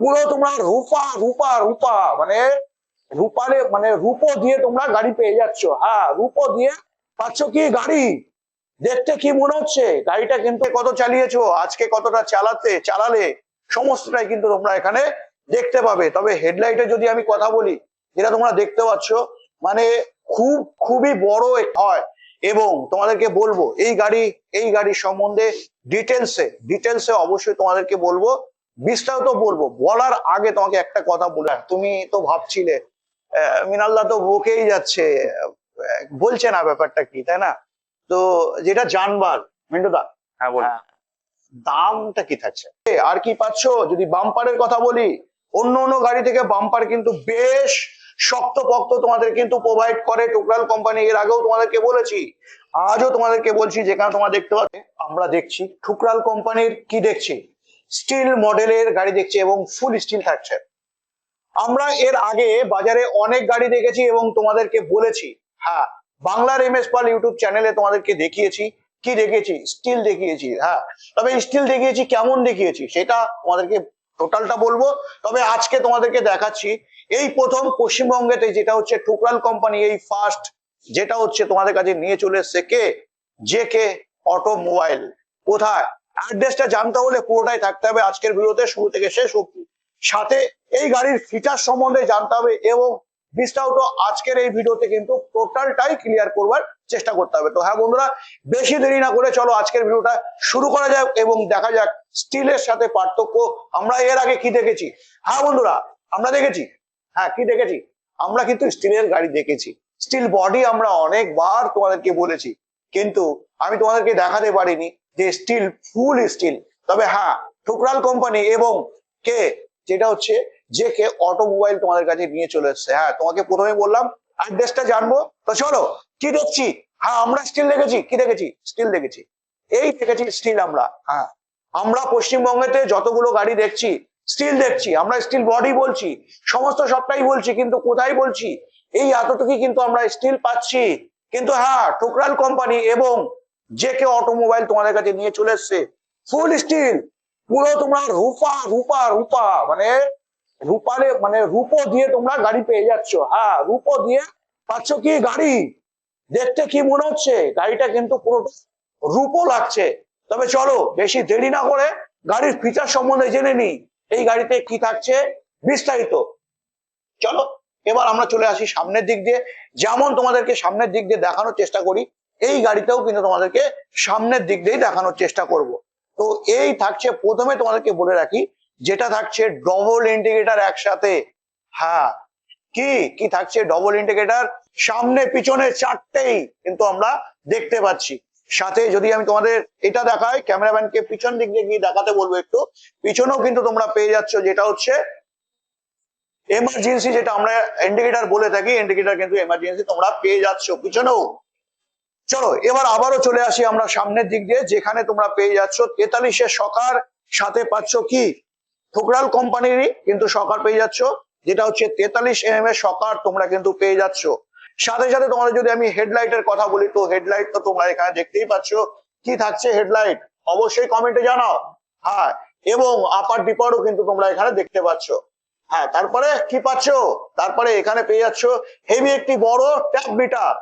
পুরো তোমরা রূপা রূপা রূপা মানে রূপারে মানে রূপো দিয়ে তোমরা গাড়ি পেয়ে যাচ্ছ। হ্যাঁ রূপো দিয়ে পাচ্ছ কি গাড়ি? দেখতে কি মনে হচ্ছে? গাড়িটা কিন্তু কত চালিয়েছো? আজকে কতটা চালাতে, চালালে? সমস্তটাই কিন্তু তোমরা এখানে দেখতে পাবে। তবে হেডলাইটে যদি আমি কথা বলি, যেটা তোমরা দেখতে পাচ্ছ মানে খুব, খুবই বড় হয়। এবং তোমাদেরকে বলব, এই গাড়ি, এই গাড়ির সম্বন্ধে ডিটেলসে ডিটেলসে অবশ্যই তোমাদেরকে বলব বিস্তারিত বলব। বলার আগে তোমাকে একটা কথা বলে তুমি তো ভাবছিলে মিনাল্লা তো বকেই যাচ্ছে বলছে না ব্যাপারটা কি তাই না? তো যেটা জানবার মিন্টুদা হ্যাঁ বল। দামটা কি থাকছে? আর কি পাচ্ছ? যদি বাম্পারের কথা বলি অন্য অন্য গাড়ি থেকে বাম্পার কিন্তু বেশ শক্তপোক্ত তোমাদের কিন্তু প্রোভাইড করে টুকরাল কোম্পানি এর আগেও তোমাদেরকে বলেছি আজও তোমাদেরকে বলছি যেখানে তোমরা দেখতে পাচ্ছ আমরা দেখছি টুকরাল কোম্পানির কি দেখছি? স্টিল মডেলের গাড়ি দেখছি এবং ফুল স্টিল থাকছে। আমরা এর আগে বাজারে অনেক গাড়ি দেখেছি এবং তোমাদেরকে বলেছি হ্যাঁ বাংলার এম এস পাল ইউটিউব চ্যানেলে তোমাদেরকে দেখিয়েছি, কি দেখিয়েছি? স্টিল দেখিয়েছি হ্যাঁ। তবে স্টিল দেখিয়েছি, কেমন দেখিয়েছি সেটা তোমাদেরকে টোটালটা বলব। তবে আজকে তোমাদেরকে দেখাচ্ছি, এই প্রথম পশ্চিমবঙ্গেতে যেটা হচ্ছে টুকরাল কোম্পানি, এই ফার্স্ট যেটা হচ্ছে তোমাদের কাছে নিয়ে চলে এসছে কে? J K automobile. কোথায়? অ্যাড্রেসটা জানতে হলে পুরোটাই থাকতে হবে আজকের ভিডিওতে, শুরু থেকে শেষ অব্দি সাথে এই গাড়ির ফিচার সম্বন্ধে জানতে হবে এবং বিস্তারিত আজকের এই ভিডিওতে কিন্তু টোটালটাই ক্লিয়ার করবার চেষ্টা করতে হবে। তো হ্যাঁ বন্ধুরা, বেশি দেরি না করে চলো আজকের ভিডিওটা শুরু করা যাক এবং দেখা যাক স্টিলের সাথে পার্থক্য আমরা এর আগে কি দেখেছি। হ্যাঁ বন্ধুরা, আমরা দেখেছি? হ্যাঁ কি দেখেছি? আমরা কিন্তু স্টিলের গাড়ি দেখেছি। স্টিল বডি আমরা অনেকবার তোমাদেরকে বলেছি, কিন্তু আমি তোমাদেরকে দেখাতে পারিনি। যে স্টিল ফুল স্টিল তবে হ্যাঁ টুকরাল কোম্পানি এবং কে? যেটা হচ্ছে যে কে অটোমোবাইল তোমাদের কাছে নিয়ে চলে এসছে। হ্যাঁ তোমাকে প্রথমে বললাম অ্যাড্রেসটা জানব। তো চলো, কি দেখছি? হ্যাঁ আমরা স্টিল দেখেছি। কি দেখেছি? স্টিল দেখেছি। এই দেখেছি স্টিল আমরা। হ্যাঁ আমরা পশ্চিমবঙ্গেতে যতগুলো গাড়ি দেখছি স্টিল দেখছি। আমরা স্টিল বডি বলছি, সমস্ত সবটাই বলছি, কিন্তু কোথায় বলছি? এই এতটুকু কিন্তু আমরা স্টিল পাচ্ছি। কিন্তু হ্যাঁ টুকরাল কোম্পানি এবং যে কে অটোমোবাইল তোমাদের কাছে নিয়ে চলে এসছে ফুল স্টিল পুরো তোমরা রূপা রূপা রূপা মানে রূপারে মানে রূপো দিয়ে তোমরা গাড়ি পেয়ে যাচ্ছ। হ্যাঁ রূপো দিয়ে পাচ্ছ কি গাড়ি? দেখতে কি মনে হচ্ছে? গাড়িটা কিন্তু পুরো রূপো লাগছে। তবে চলো, বেশি দেরি না করে গাড়ির ফিচার সম্বন্ধে জেনে নিই। এই গাড়িতে কি থাকছে বিস্তারিত। চলো, এবার আমরা চলে আসি সামনের দিক দিয়ে। যেমন তোমাদেরকে সামনের দিক দিয়ে দেখানোর চেষ্টা করি এই গাড়িটাও কিন্তু তোমাদেরকে সামনের দিক দিয়েই দেখানোর চেষ্টা করব। তো এই থাকছে, প্রথমে তোমাদেরকে বলে রাখি, যেটা থাকছে ডবল ইন্ডিকেটার একসাথে। হ্যাঁ কি? কি থাকছে ডবল ইন্ডিকেটার সামনে, পিছনে চারটেই কিন্তু আমরা দেখতে পাচ্ছি। সাথে যদি আমি তোমাদের এটা দেখাই, ক্যামেরাম্যানকে পিছন দিক দিয়ে গিয়ে দেখাতে বলব একটু। পিছনেও কিন্তু তোমরা পেয়ে যাচ্ছ, যেটা হচ্ছে এমার্জেন্সি যেটা আমরা ইন্ডিকেটার বলে থাকি ইন্ডিকেটার কিন্তু এমার্জেন্সি তোমরা পেয়ে যাচ্ছ পিছনেও। চলো, এবার আবারও চলে আসি আমরা সামনের দিক দিয়ে, যেখানে তোমরা পেয়ে যাচ্ছ তেতাল্লিশের সকার, সাথে পাচ্ছ কি? ঠোকরাল কোম্পানিরই কিন্তু সকার পেয়ে যাচ্ছ, যেটা হচ্ছে তেতাল্লিশ এম এর সকার তোমরা কিন্তু পেয়ে যাচ্ছ। সাথে সাথে তোমাদের যদি আমি হেডলাইটের কথা বলি, তো হেডলাইট তো তোমরা এখানে দেখতেই পাচ্ছ। কি থাকছে হেডলাইট? অবশ্যই কমেন্টে জানাও। হ্যাঁ এবং আপার ডিপারও কিন্তু তোমরা এখানে দেখতে পাচ্ছ। হ্যাঁ তারপরে কি পাচ্ছ? তারপরে এখানে পেয়ে যাচ্ছ হেভি একটি বড় ট্যাপ মিটার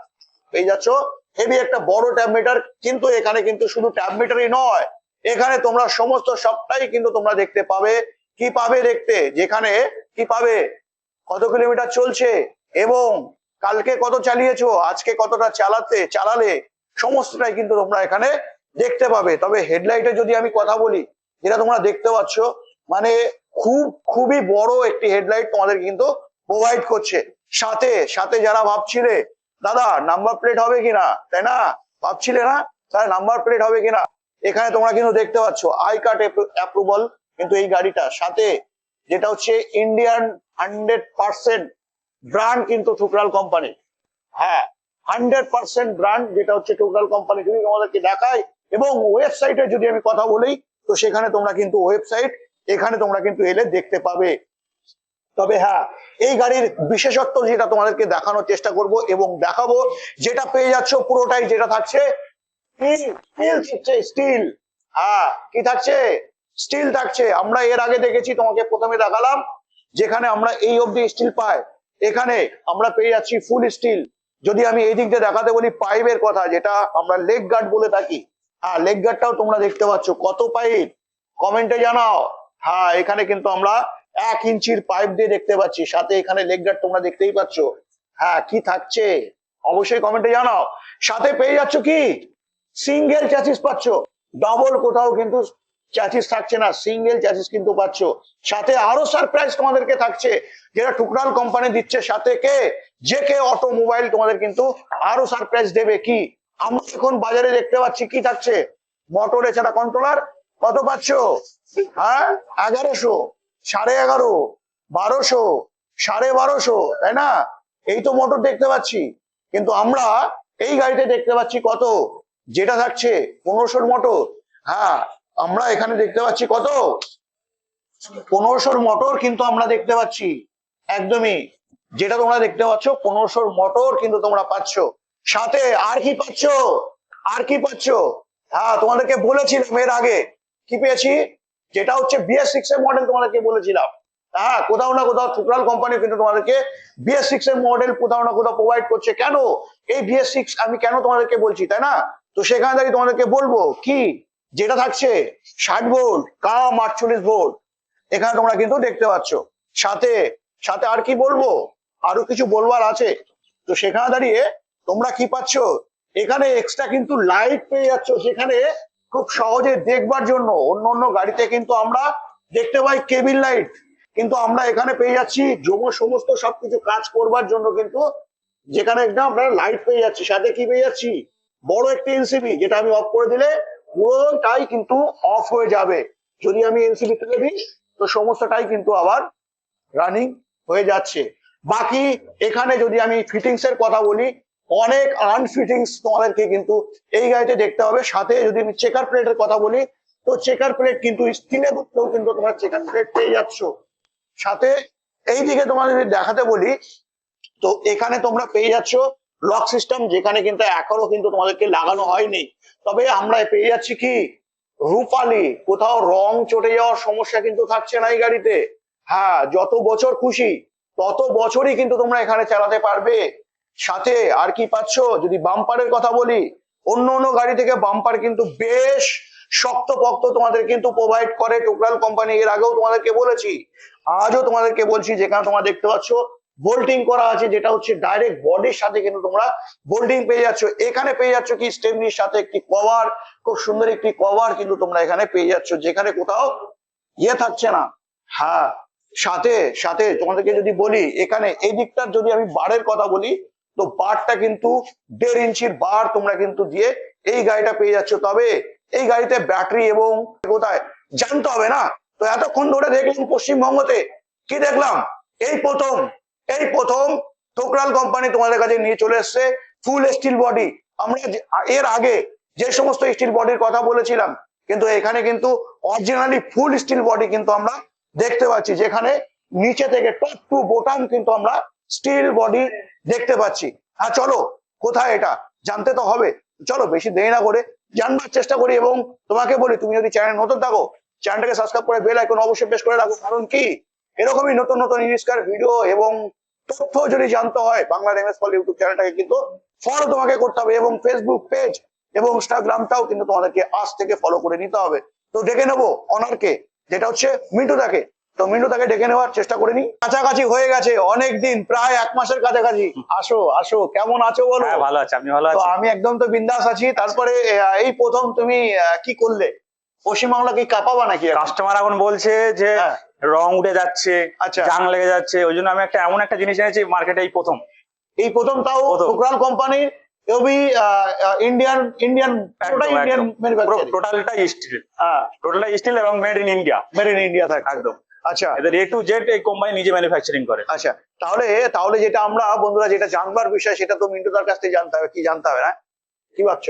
পেয়ে যাচ্ছ হেভি একটা বড় ট্যাব মিটার, কিন্তু এখানে কিন্তু শুধু ট্যাব মিটারই নয়, এখানে তোমরা সমস্ত সবটাই কিন্তু তোমরা দেখতে পাবে। কি পাবে দেখতে? যেখানে কি পাবে? কত কিলোমিটার চলছে? এবং কালকে কত চালিয়েছো? আজকে কতটা চালাতে, চালালে? সমস্তটাই কিন্তু তোমরা এখানে দেখতে পাবে। তবে হেডলাইটে যদি আমি কথা বলি, যেটা তোমরা দেখতে পাচ্ছ মানে খুব, খুবই বড় একটি হেডলাইট তোমাদের কিন্তু প্রোভাইড করছে। সাথে সাথে যারা ভাবছিলে দাদা নাম্বার প্লেট হবে কিনা? তাই না? ভাবছিলে না? তাহলে নাম্বার প্লেট হবে কিনা? এখানে তোমরা কিন্তু দেখতে পাচ্ছ আই কার্ড অ্যাপ্রুভাল কিন্তু এই গাড়িটা। সাথে যেটা হচ্ছে ইন্ডিয়ান হান্ড্রেড পার্সেন্ট ব্র্যান্ড কিন্তু টুকরাল কোম্পানি হ্যাঁ হান্ড্রেড পার্সেন্ট ব্র্যান্ড যেটা হচ্ছে টুকরাল কোম্পানি যদি তোমাদেরকে দেখায় এবং ওয়েবসাইটে যদি আমি কথা বলি, তো সেখানে তোমরা কিন্তু ওয়েবসাইট এখানে তোমরা কিন্তু এলে দেখতে পাবে। তবে হ্যাঁ এই গাড়ির বিশেষত্ব যেটা তোমাদেরকে দেখানোর চেষ্টা করব এবং দেখাবো, যেটা পেয়ে যাচ্ছ পুরোটাই যেটা থাকছে স্টিল হ্যাঁ কি থাকছে? স্টিল থাকছে। আমরা এর আগে দেখেছি, তোমাকে প্রথমে দেখালাম, যেখানে আমরা এই অব্দি স্টিল পাই। এখানে আমরা পেয়ে যাচ্ছি ফুল স্টিল যদি আমি এই দিক দিয়ে দেখাতে বলি পাইপের কথা, যেটা আমরা লেগ গার্ড বলে থাকি। হ্যাঁ লেগ গার্ডটাও তোমরা দেখতে পাচ্ছ। কত পাইপ কমেন্টে জানাও। হ্যাঁ এখানে কিন্তু আমরা এক ইঞ্চির পাইপ দিয়ে দেখতে পাচ্ছি। সাথে এখানে লেগ গার্ড তোমরা দেখতেই পাচ্ছ। হ্যাঁ কি থাকছে? অবশ্যই কমেন্টে জানাও। সাথে পেয়ে যাচ্ছ কি? সিঙ্গেল চ্যাচিস পাচ্ছ। ডবল কোথাও কিন্তু চ্যাচিস থাকছে না। সিঙ্গেল চ্যাচিস কিন্তু পাচ্ছ। সাথে আরও সারপ্রাইজ তোমাদেরকে থাকছে। যেটা টুকরাল কোম্পানি দিচ্ছে সাথে কে? যে কে অটোমোবাইল তোমাদের কিন্তু আরও সারপ্রাইজ দেবে কি? আমরা এখন বাজারে দেখতে পাচ্ছি কি থাকছে? মোটর এছাড়া কন্ট্রোলার কত পাচ্ছ? হ্যাঁ এগারোশো। সাড়ে এগারো, বারোশো, সাড়ে বারোশো, তাই না? এই তো মোটর দেখতে পাচ্ছি। কিন্তু আমরা এই গাড়িতে দেখতে পাচ্ছি কত? যেটা থাকছে, পনেরোশোর মোটর হ্যাঁ আমরা এখানে দেখতে পাচ্ছি কত? পনেরোশোর মোটর কিন্তু আমরা দেখতে পাচ্ছি। একদমই। যেটা তোমরা দেখতে পাচ্ছ, পনেরোশোর মোটর কিন্তু তোমরা পাচ্ছ। সাথে আর কি পাচ্ছ? আর কি পাচ্ছ? হ্যাঁ তোমাদেরকে বলেছিলাম এর আগে। কি পেয়েছি? যেটা হচ্ছে বিএস সিক্স এর মডেল তোমাদেরকে বলেছিলাম। হ্যাঁ কোথাও না কোথাও টুকরাল কোম্পানি কিন্তু তোমাদেরকে বিএস সিক্স এর মডেল কোথাও না কোথাও প্রোভাইড করছে। কেন? এই বিএস সিক্স আমি কেন তোমাদেরকে বলছি, তাই না? তো সেখানে দাঁড়িয়ে তোমাদেরকে বলব কি? যেটা থাকছে, ষাট ভোল্ট কাম আটচল্লিশ ভোল্ট এখানে তোমরা কিন্তু দেখতে পাচ্ছ। সাথে সাথে আর কি বলব? আরও কিছু বলবার আছে। তো সেখানে দাঁড়িয়ে তোমরা কি পাচ্ছ? এখানে এক্সট্রা কিন্তু লাইট পেয়ে যাচ্ছ। সেখানে খুব সহজে দেখবার জন্য অন্য অন্য গাড়িতে কিন্তু আমরা দেখতে পাই কেবিল লাইট। কিন্তু আমরা এখানে পেয়ে যাচ্ছি জম সমস্ত সবকিছু কাজ করবার জন্য কিন্তু যেখানে একটা আমরা লাইট পেয়ে যাচ্ছি। সাথে কি পেয়ে যাচ্ছি? বড় একটি এনসিবি যেটা আমি অফ করে দিলে পুরোটাই কিন্তু অফ হয়ে যাবে। যদি আমি এনসিবি তুলে দিই, তো সমস্তটাই কিন্তু আবার রানিং হয়ে যাচ্ছে। বাকি এখানে যদি আমি ফিটিংস এর কথা বলি অনেক আনফিটিংস তোমাদেরকে কিন্তু এই গাড়িতে দেখতে হবে। সাথে যদি আমি চেকার প্লেটের কথা বলি, তো চেকার প্লেট কিন্তু স্টিলে করতেও কিন্তু তোমরা চেকার প্লেট পেয়ে যাচ্ছ। সাথে এই দিকে তোমাদের যদি দেখাতে বলি, তো এখানে তোমরা পেয়ে যাচ্ছ লক সিস্টেম যেখানে কিন্তু এখনও কিন্তু তোমাদেরকে লাগানো হয়নি। তবে আমরা পেয়ে যাচ্ছি কি? রূপালি, কোথাও রং চটে যাওয়ার সমস্যা কিন্তু থাকছে না এই গাড়িতে। হ্যাঁ যত বছর খুশি, তত বছরই কিন্তু তোমরা এখানে চালাতে পারবে। সাথে আর কি পাচ্ছ? যদি বাম্পারের কথা বলি, অন্য অন্য গাড়ি থেকে বাম্পার কিন্তু বেশ শক্ত পক্ত তোমাদের কিন্তু প্রোভাইড করে টুকরাল কোম্পানি এর। আগেও তোমাদেরকে বলেছি, আজও তোমাদেরকে বলছি, যেখানে তোমরা দেখতে পাচ্ছ বোল্টিং করা আছে, যেটা হচ্ছে ডাইরেক্ট বডির সাথে কিন্তু তোমরা বোল্টিং পেয়ে যাচ্ছ। এখানে পেয়ে যাচ্ছ কি স্টেমনির সাথে একটি কভার খুব সুন্দর একটি কভার কিন্তু তোমরা এখানে পেয়ে যাচ্ছ, যেখানে কোথাও ইয়ে থাকছে না। হ্যাঁ সাথে সাথে তোমাদেরকে যদি বলি, এখানে এই দিকটার যদি আমি বারের কথা বলি তো বারটা কিন্তু দেড় ইঞ্চির বার তোমরা কিন্তু দিয়ে এই গাড়িটা পেয়ে যাচ্ছ। তবে এই গাড়িতে ব্যাটারি এবং কোথায় জানতে হবে না? তো এতক্ষণ ধরে দেখলাম পশ্চিমবঙ্গতে। কি দেখলাম? এই প্রথম এই প্রথম থোকরাল কোম্পানি তোমাদের কাছে নিয়ে চলে এসছে ফুল স্টিল বডি আমরা এর আগে যে সমস্ত স্টিল বডির কথা বলেছিলাম, কিন্তু এখানে কিন্তু অরিজিনালি ফুল স্টিল বডি কিন্তু আমরা দেখতে পাচ্ছি, যেখানে নিচে থেকে টপ টু বোটাম কিন্তু আমরা স্টিল বডি দেখতে পাচ্ছি। হ্যাঁ চলো, কোথায় এটা? জানতে তো হবে। চলো, বেশি দেরি না করে জানবার চেষ্টা করি এবং তোমাকে বলি, তুমি যদি চ্যানেল নতুন থাকো চ্যানেলটাকে সাবস্ক্রাইব করে বেল আইকন অবশ্যই প্রেস করে রাখো। কারণ কি? এরকমই নতুন নতুন ইউনিস্কার ভিডিও এবং তথ্য যদি জানতে হয়, বাংলা এমএস পল ইউটিউব চ্যানেলটাকে কিন্তু ফলো তোমাকে করতে হবে এবং ফেসবুক পেজ এবং ইনস্টাগ্রামটাও কিন্তু তোমাদেরকে আজ থেকে ফলো করে নিতে হবে। তো ডেকে নেব অনারকে যেটা হচ্ছে মিন্টু দাকে তো তাকে ডেকে নেওয়ার চেষ্টা করিনি কাছাকাছি হয়ে গেছে অনেক দিন প্রায় এক মাসের কাছাকাছি। আসো আসো কেমন আছো বলো? হ্যাঁ ভালো আছে আপনি ভালো আছেন আমি একদম তো বিন্দাস আছি। তারপরে এই প্রথম তুমি কি করলে? পশ্চিমবাংলা কি কাঁপাবা নাকি কাস্টমার এখন বলছে যে হ্যাঁ। রং উঠে যাচ্ছে আচ্ছা। জাং লেগে যাচ্ছে ওই জন্য আমি একটা এমন একটা জিনিস এনেছি মার্কেটে এই প্রথম। এই প্রথম তাও। টুকরাল কোম্পানি এবি ইন্ডিয়ান ইন্ডিয়ান ওটাই ইন্ডিয়ান ম্যানুফ্যাকচারিং টোটালটা স্টিল হ্যাঁ। টোটালটা স্টিল এবং made in India made in India থাকে একদম। আচ্ছা। এদের এ টু জেড এই কোম্পানি নিজে ম্যানুফ্যাকচারিং করে। আচ্ছা তাহলে তাহলে যেটা আমরা বন্ধুরা যেটা জানবার বিষয় সেটা তো মিন্টুদার কাছ থেকে জানতে হবে কি জানতে হবে না? কি ভাবছ?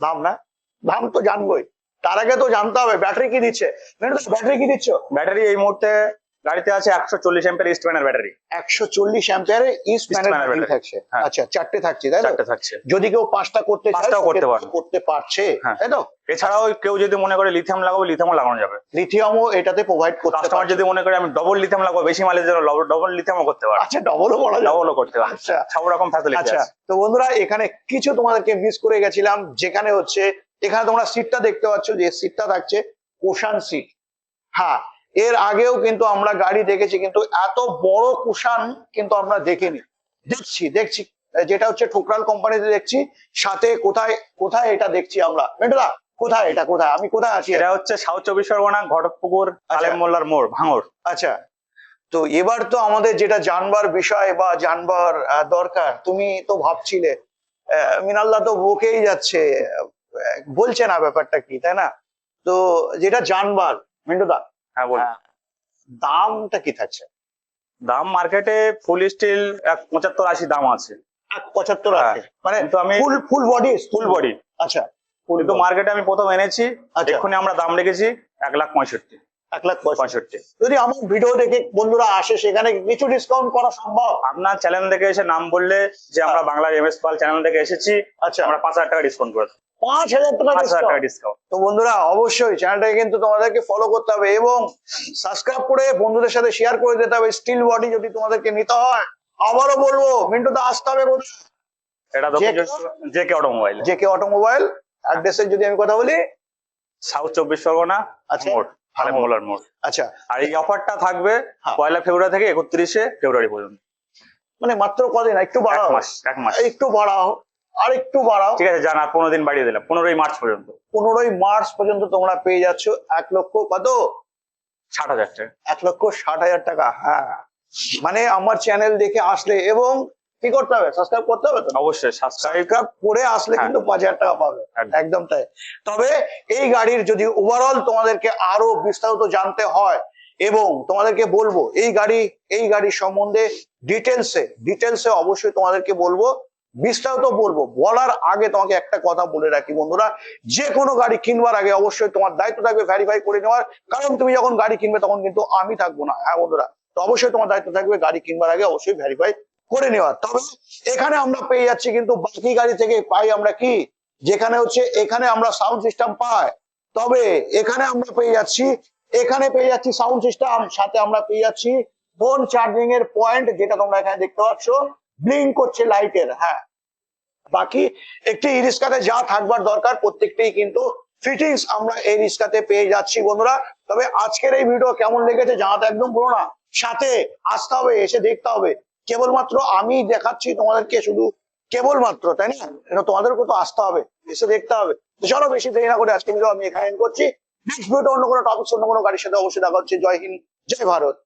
দাম না? দাম তো জানবোই। তার আগে তো জানতে হবে ব্যাটারি কি দিচ্ছে? ব্যাটারি কি দিচ্ছ? ব্যাটারি এই মুহূর্তে গাড়িতে আছে একশো চল্লিশ এম্পের ইস্টম্যানের ব্যাটারি একশো চল্লিশ অ্যাম্পিয়ারের ইস্ট Eastman ব্যাটারি থাকছে। হ্যাঁ। আচ্ছা চারটে থাকছে তাই চারটে থাকছে। যদি কেউ পাঁচটা করতে পাঁচটাও করতে পারবে। করতে পারছে হ্যাঁ। তাই তো? এছাড়াও কেউ যদি মনে করে লিথিয়াম লাগাবো লিথিয়ামও লাগানো যাবে। লিথিয়ামও এটাতে প্রোভাইড করতে কাস্টমার যদি মনে করে আমি ডবল লিথিয়াম লাগাবো বেশি মাইলেজ জন্য ডবল লিথিয়ামও করতে পারে আচ্ছা ডবলও বলা যাবে। ডবলও করতে পারে আচ্ছা। সব রকম ফ্যাসিলিটি আচ্ছা আছে। তো বন্ধুরা এখানে কিছু তোমাদেরকে মিস করে গেছিলাম যেখানে হচ্ছে এখানে তোমরা সিটটা দেখতে পাচ্ছ যে সিটটা থাকছে কুশান সিট হ্যাঁ এর আগেও কিন্তু আমরা গাড়ি দেখেছি কিন্তু এত বড় কুশান কিন্তু আমরা দেখিনি। দেখছি দেখছি যেটা হচ্ছে ঠোকরাল কোম্পানিতে দেখছি সাথে কোথায় কোথায় এটা দেখছি আমরা? মেন্টুদা কোথায় এটা কোথায়? আমি কোথায় আছি? এটা হচ্ছে সাউথ চব্বিশ পরগনা ঘটকপুকুর আলেম মোল্লার মোড় ভাঙর আচ্ছা। তো এবার তো আমাদের যেটা জানবার বিষয় বা জানবার দরকার তুমি তো ভাবছিলে আহ, মিনাল্লা তো বকেই যাচ্ছে বলছে না ব্যাপারটা কি তাই না? তো যেটা জানবার মিন্টুদা হ্যাঁ বল হ্যাঁ। দামটা কি থাকছে? দাম মার্কেটে ফুল স্টিল এক পঁচাত্তর আশি দাম আছে। এক পঁচাত্তর হ্যাঁ। আছে মানে কিন্তু আমি ফুল ফুল বডি ফুল বডি আচ্ছা। কিন্তু মার্কেটে আমি প্রথম এনেছি আচ্ছা। এক্ষুনি আমরা দাম রেখেছি এক লাখ পঁয়ষট্টি। এক লাখ পঁয়ষট্টি। যদি আমার ভিডিও দেখে বন্ধুরা আসে সেখানে কিছু ডিসকাউন্ট করা সম্ভব? আপনার চ্যানেল থেকে এসে নাম বললে যে আমরা Bangla M S Pal channel থেকে এসেছি আচ্ছা। আমরা পাঁচ হাজার টাকা ডিসকাউন্ট করে দেবো। পাঁচ হাজার টাকা? ডিসকাউন্ট তো বন্ধুরা অবশ্যই চ্যানেলটাকে কিন্তু তোমাদেরকে ফলো করতে হবে এবং সাবস্ক্রাইব করে বন্ধুদের সাথে শেয়ার করে দিতে হবে। স্টিল বডি যদি তোমাদেরকে নিতে হয় আবারও বলব মিন্টু তো আসতে হবে এটা যে K automobile J K automobile অ্যাড্রেসের যদি আমি কথা বলি। সাউথ চব্বিশ পরগনা আচ্ছা। মোড় মোড়। আচ্ছা। আর এই অফারটা থাকবে হ্যাঁ। পয়লা ফেব্রুয়ারি থেকে একত্রিশে ফেব্রুয়ারি পর্যন্ত। মানে মাত্র কদিন? একটু এক বাড়াও। মাস এক মাস। একটু বাড়াও। আর একটু বাড়াও। ঠিক আছে জানা পনেরো দিন বাড়িয়ে দিলাম। পনেরোই মার্চ পর্যন্ত। পনেরোই মার্চ পর্যন্ত তোমরা পেয়ে যাচ্ছ এক লক্ষ কত? ষাট হাজার টাকা। এক লক্ষ ষাট হাজার টাকা হ্যাঁ। মানে আমার চ্যানেল দেখে আসলে এবং কি করতে হবে? সাবস্ক্রাইব করতে হবে তো? অবশ্যই সাবস্ক্রাইব করে আসলে হ্যাঁ। কিন্তু পাঁচ হাজার টাকা পাবে। একদম। তাই। তবে এই গাড়ির যদি ওভারঅল তোমাদেরকে আরও বিস্তারিত জানতে হয় এবং তোমাদেরকে বলব এই গাড়ি এই গাড়ির সম্বন্ধে ডিটেলসে ডিটেলসে অবশ্যই তোমাদেরকে বলব। বিস্তারিত বলব। বলার আগে তোমাকে একটা কথা বলে রাখি বন্ধুরা, যে কোনো গাড়ি কিনবার আগে অবশ্যই তোমার দায়িত্ব থাকবে ভেরিফাই করে নেওয়ার। কারণ তুমি যখন গাড়ি কিনবে তখন কিন্তু আমি থাকব না হ্যাঁ বন্ধুরা? তো অবশ্যই তোমার দায়িত্ব থাকবে গাড়ি কিনবার আগে অবশ্যই ভেরিফাই করে নেওয়ার। তবে এখানে আমরা পেয়ে যাচ্ছি কিন্তু বাকি গাড়ি থেকে পাই আমরা কি? যেখানে হচ্ছে এখানে আমরা সাউন্ড সিস্টেম পাই। তবে এখানে আমরা পেয়ে যাচ্ছি, এখানে পেয়ে যাচ্ছি সাউন্ড সিস্টেম সাথে আমরা পেয়ে যাচ্ছি ফোন চার্জিং এর পয়েন্ট যেটা তোমরা এখানে দেখতে পাচ্ছ। ব্লিঙ্ক করছে লাইটের হ্যাঁ। বাকি একটি ই রিক্সাতে যা থাকবার দরকার প্রত্যেকটাই কিন্তু ফিটিংস আমরা এই রিক্সাতে পেয়ে যাচ্ছি বন্ধুরা। তবে আজকের এই ভিডিও কেমন লেগেছে জানাতে একদম পুরো না। সাথে আসতে হবে, এসে দেখতে হবে। কেবলমাত্র আমি দেখাচ্ছি তোমাদেরকে শুধু কেবলমাত্র, তাই না? এটা তোমাদেরকে তো আসতে হবে, এসে দেখতে হবে। তো চলো বেশি দেরি না করে আজকে ভিডিও আমি এখানে করছি। নেক্সট ভিডিও অন্য কোনো টপিক অন্য কোনো গাড়ির সাথে অবশ্যই দেখা হচ্ছে। জয় হিন্দ, জয় ভারত।